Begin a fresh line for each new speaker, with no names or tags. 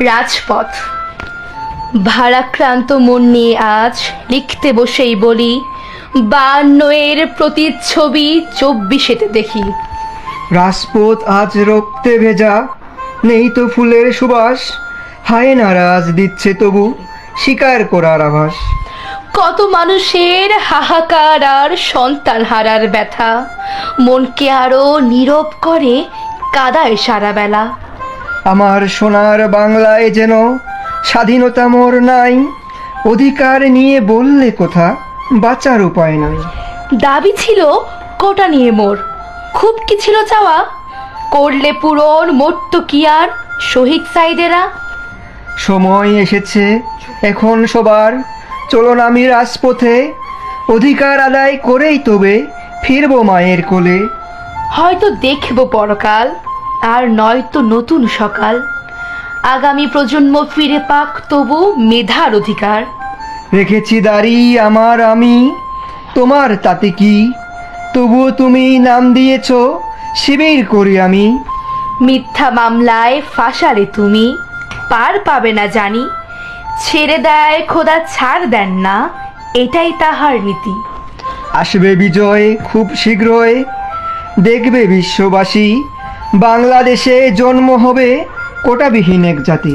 রাজপথ। ভারাক্রান্ত মন নিয়ে আজ লিখতে বসেই বলি বান্ন এর প্রতিচ্ছবি চব্বিশেতে দেখি।
রাজপথ আজ রক্তে ভেজা নেই তো ফুলের সুবাস হায় নারাজ দিচ্ছে তবু স্বীকার করার আভাস।
কত মানুষের হাহাকার আর সন্তান হারার ব্যথা মনকে আরও নীরব করে কাদায় সারা বেলা।
আমার সোনার বাংলায় যেন স্বাধীনতা মোর নাই অধিকার নিয়ে বললে কোথা বাঁচার উপায় নাই।
দাবি ছিল কোটা নিয়ে মোর খুব কি ছিল চাওয়া? করলে পূরণ মরত কি আর শহীদ সাইদেরা?
সময় এসেছে এখন সবার চলুন আমি রাজপথে অধিকার আদায় করেই তবে ফিরবো মায়ের কোলে।
হয়তো দেখব পরকাল। আর নয়তো নতুন সকাল। আগামী প্রজন্ম ফিরে পাক তবু মেধার অধিকার।
রেখেছি দাড়ি আমার আমি তোমার তাতে কি? তবুও তুমি নাম দিয়েছ শিবির করি আমি।
মিথ্যা মামলায় ফাঁসালে তুমি পার পাবে না জানি। ছেড়ে দেয় খোদা ছাড় দেন না এটাই তাহার নীতি।
আসবে বিজয় খুব শীঘ্রই দেখবে বিশ্ববাসী বাংলাদেশে জন্ম হবে কোটাবিহীন এক জাতি।